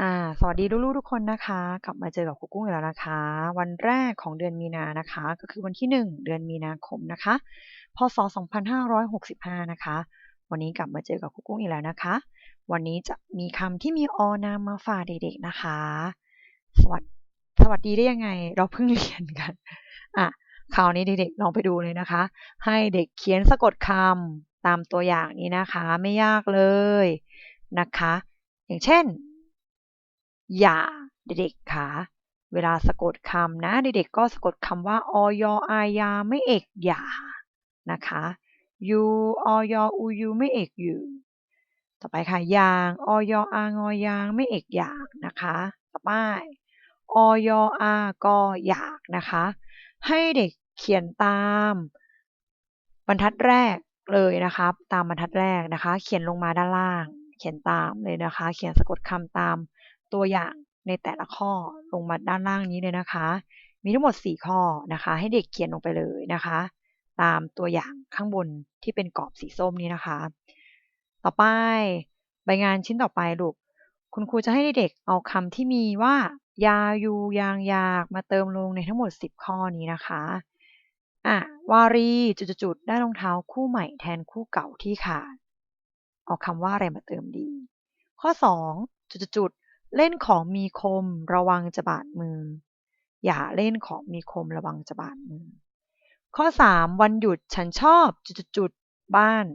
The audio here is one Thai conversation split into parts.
อ่าสวัสดีลูกๆทุกคนนะคะ กลับมาเจอกับครูกุ้งอีกแล้วนะคะ วันแรกของเดือนมีนานะคะ ก็คือวันที่ 1 เดือนมีนาคมนะคะ พศ 2565 นะคะ วันนี้กลับมาเจอกับครูกุ้งอีกแล้วนะคะ วันนี้จะมีคำที่มีอนามมาฝากเด็กๆนะคะ สวัสดีสวัสดีได้ยังไง เราเพิ่งเรียนกันอะคราวนี้เด็กๆลองไปดูเลยนะคะ ให้เด็กเขียนสะกดคำตามตัวอย่างนี้นะคะ ไม่ยากเลยนะคะ อย่างเช่น อย่าเด็กๆค่ะเวลาสะกดคำนะเด็กๆก็สะกดคำว่าอยอายาไม่เอกอย่านะคะยูอยอูยูไม่เอกอยู่ต่อไปค่ะยางอยอางอยางไม่เอกอยากนะคะต่อไปอยอาก็อยากนะคะ ให้เด็กเขียนตามบรรทัดแรกเลยนะคะตามบรรทัดแรกนะคะ เขียนลงมาด้านล่าง เขียนตามเลยนะคะ เขียนสะกดคำตาม ตัวอย่างในแต่ละข้อลงมาด้านล่างนี้เลยนะคะ มีทั้งหมด 4 ข้อนะคะ ให้เด็กเขียนลงไปเลยนะคะ ตามตัวอย่างข้างบนที่เป็นกรอบสีส้มนี้นะคะ ต่อไปใบงานชิ้นต่อไปลูกคุณครูจะให้เด็กเอาคำที่มีว่ายายูยางยากมาเติมลงในทั้งหมด 10 ข้อนี้นะคะอะวารีจุดๆได้รองเท้าคู่ใหม่แทนคู่เก่าที่ขาดเอาคำว่าอะไรมาเติมดี ข้อ 2 จุดๆ เล่นของมีคมระวังจะบาดมือ อย่าเล่นของมีคมระวังจะบาดมือ ข้อ 3 วันหยุดฉันชอบจุดๆบ้าน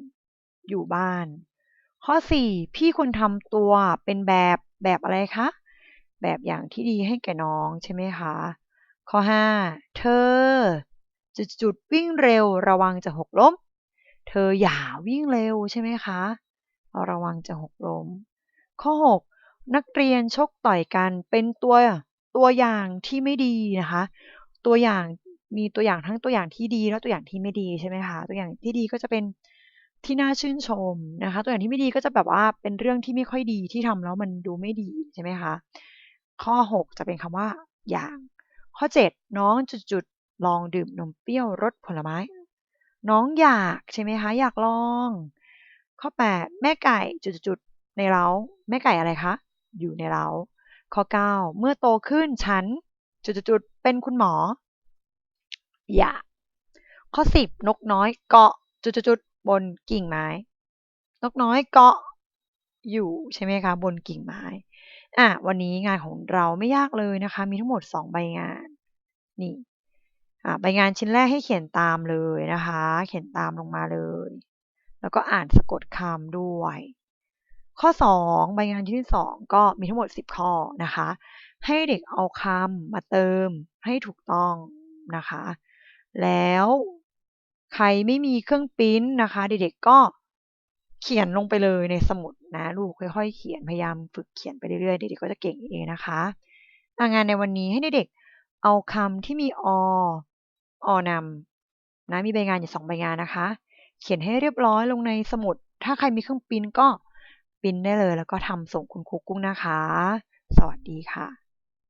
อยู่บ้าน ข้อ 4 พี่ควรทำตัวเป็นแบบแบบอะไรคะ แบบอย่างที่ดีให้แก่น้องใช่ไหมคะ ข้อ 5 เธอ จุดๆวิ่งเร็วระวังจะหกล้ม เธออย่าวิ่งเร็วใช่ไหมคะ ระวังจะหกล้มข้อ6 นักเรียนชกต่อยกันเป็นตัวตัวอย่างที่ไม่ดีนะคะ ตัวอย่างมีตัวอย่างทั้งตัวอย่างที่ดีและตัวอย่างที่ไม่ดีใช่ไหมคะตัวอย่างที่ดีก็จะเป็นที่น่าชื่นชมนะคะ ตัวอย่างที่ไม่ดีก็จะแบบว่าเป็นเรื่องที่ไม่ค่อยดีที่ทำแล้วมันดูไม่ดีใช่ไหมคะข้อ 6 จะเป็นคำว่าอย่าง ข้อ 7 น้องจุดๆลองดื่มนมเปรี้ยวรสผลไม้ น้องอยากใช่ไหมคะอยากลอง ข้อ 8 แม่ไก่จุดๆในเราแม่ไก่อะไรคะ อยู่ในเรา ข้อ 9 เมื่อโตขึ้นฉันจุดๆเป็นคุณหมอ อย่า ข้อ 10 นกน้อยเกาะจุดๆบนกิ่งไม้ นกน้อยเกาะอยู่ใช่ไหมคะ บนกิ่งไม้อะวันนี้งานของเราไม่ยากเลยนะคะ มีทั้งหมด 2 ใบงาน นี่อะใบงานชิ้นแรกให้เขียนตามเลยนะคะ เขียนตามลงมาเลย แล้วก็อ่านสะกดคำด้วย ข้อ 2 ใบงานที่2ก็มีทั้งหมด 10 ข้อนะคะ ให้เด็กเอาคำมาเติมให้ถูกต้องนะคะ แล้วใครไม่มีเครื่องปิ้นนะคะ เด็กๆก็เขียนลงไปเลยในสมุดนะลูกค่อยๆ เขียนพยายามฝึกเขียนไปเรื่อยๆเด็กๆก็จะเก่งเองนะคะงานในวันนี้ให้เด็กๆเอาคำที่มีออนำนะมีใบงานอยู่สองใบงานนะคะ เขียนให้เรียบร้อยลงในสมุด ถ้าใครมีเครื่องปิ้นก็ ปิ้นได้เลย แล้วก็ทำส่งคุณครูกุ้งนะคะ สวัสดีค่ะ